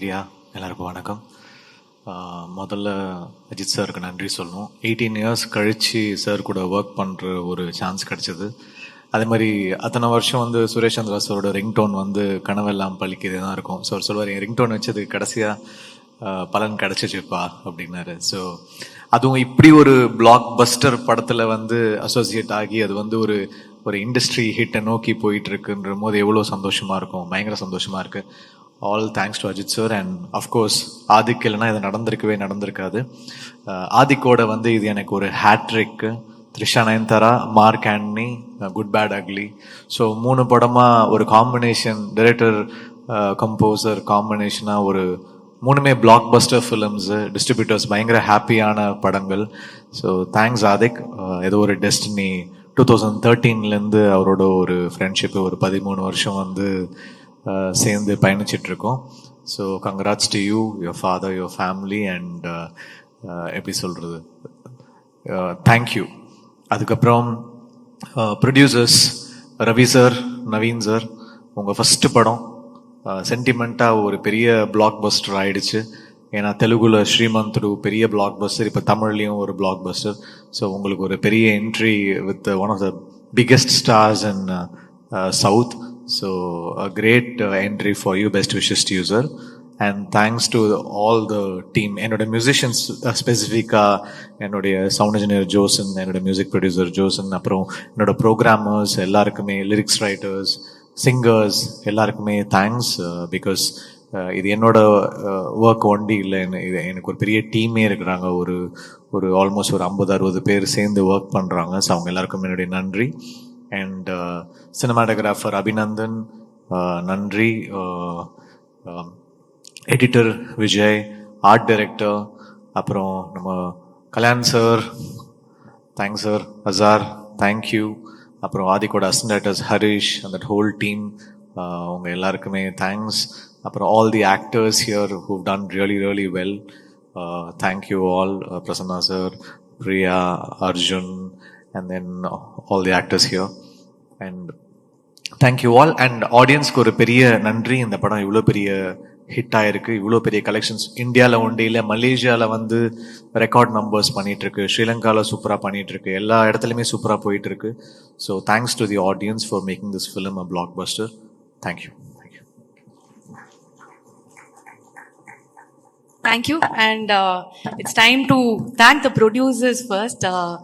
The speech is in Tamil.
மீடியா எல்லாருக்கும் வணக்கம். முதல்ல அஜித் சாருக்கு நன்றி சொல்லணும். எயிட்டீன் இயர்ஸ் கழித்து சார் கூட ஒர்க் பண்ணுற ஒரு சான்ஸ் கிடச்சிது. அதே மாதிரி அத்தனை வருஷம் வந்து சுரேஷ் சந்திரா சாரோட ரிங்டோன் வந்து கனவெல்லாம் பழிக்கிறதே தான் இருக்கும். ஸோ அவர் சொல்லுவார் என் ரிங்டோன் வச்சது கடைசியாக பலன் கிடச்சிச்சுப்பா அப்படின்னாரு. ஸோ அதுவும் இப்படி ஒரு பிளாக் பஸ்டர் படத்தில் வந்து அசோசியேட் ஆகி அது வந்து ஒரு ஒரு இண்டஸ்ட்ரி ஹிட்டை நோக்கி போயிட்டு இருக்குன்ற போது எவ்வளோ சந்தோஷமாக இருக்கும். பயங்கர சந்தோஷமாக இருக்குது all thanks to Ajith sir and of course Adhik இல்லைன்னா இது நடந்திருக்கவே நடந்திருக்காது. ஆதிக்கோட வந்து இது எனக்கு ஒரு hattrick Trisha Nayanthara Mark Antony good bad ugly so மூணு படமாக ஒரு காம்பினேஷன் டைரக்டர் கம்போசர் காம்பினேஷனாக ஒரு மூணுமே பிளாக் பஸ்டர் ஃபிலிம்ஸு டிஸ்ட்ரிபியூட்டர்ஸ் பயங்கர ஹாப்பியான படங்கள். ஸோ தேங்க்ஸ் ஆதிக் ஏதோ ஒரு டெஸ்டினி டூ தௌசண்ட் தேர்ட்டீன்லேருந்து அவரோட ஒரு ஃப்ரெண்ட்ஷிப்பு ஒரு பதிமூணு வருஷம் வந்து சேர்ந்து பயணிச்சிட்டு இருக்கோம் so congrats to you your father your family and எப்படி சொல்கிறது தேங்க்யூ அதுக்கப்புறம் producers Ravi sir Naveen sir உங்கள் ஃபஸ்ட்டு படம் சென்டிமெண்ட்டாக ஒரு பெரிய பிளாக் பஸ்டர் ஆயிடுச்சு. ஏன்னா தெலுங்குல ஸ்ரீமந்த்டு பெரிய பிளாக் பஸ்டர் இப்போ தமிழ்லேயும் ஒரு பிளாக் பஸ்டர் ஸோ உங்களுக்கு ஒரு பெரிய entry with one of the biggest stars in south so a great entry for you best wishes to you sir and thanks to all the team என்னோட மியூசிஷியன்ஸ் ஸ்பெசிஃபிக்காக uh, என்னுடைய சவுண்ட் இன்ஜினியர் ஜோசன் என்னோட மியூசிக் ப்ரொடியூசர் ஜோசன் அப்புறம் என்னோட ப்ரோக்ராமர்ஸ் எல்லாருக்குமே லிரிக்ஸ் ரைட்டர்ஸ் சிங்கர்ஸ் எல்லாருக்குமே தேங்க்ஸ் பிகாஸ் uh, uh, இது என்னோட ஒர்க் ஒண்டி இல்லை. இது எனக்கு ஒரு பெரிய டீமே இருக்கிறாங்க. ஒரு ஒரு ஆல்மோஸ்ட் ஒரு ஐம்பது அறுபது பேர் சேர்ந்து ஒர்க் பண்ணுறாங்க ஸோ அவங்க எல்லாருக்கும் என்னுடைய நன்றி. அண்ட் சினிமாட்டோகிராஃபர் அபிநந்தன் நன்றி எடிட்டர் விஜய் ஆர்ட் டைரக்டர் அப்புறம் நம்ம Kalyan sir thanks sir Azhar thank you அப்புறம் ஆதிக்கோட அசன்டேட்டர்ஸ் ஹரிஷ் அந்த ஹோல் டீம் அவங்க எல்லாருக்குமே தேங்க்ஸ் அப்புறம் all the actors here who done really really well thank you all Prasanna sir Priya Arjun and then all the actors here and thank you all and ஆடியன்ஸ்க்கு ஒரு பெரிய நன்றி. இந்த படம் இவ்வளோ பெரிய ஹிட் ஆயிருக்கு. இவ்வளோ பெரிய கலெக்ஷன்ஸ் இந்தியாவில் ஒன்றும் இல்லை மலேசியாவில் வந்து ரெக்கார்ட் நம்பர்ஸ் பண்ணிட்டு இருக்கு ஸ்ரீலங்காவில் சூப்பராக பண்ணிகிட்ருக்கு எல்லா இடத்துலையுமே சூப்பராக போயிட்டுருக்கு. So thanks to the audience for making this film a blockbuster thank you thank you Thank you. And uh, it's time to thank the producers first. Uh,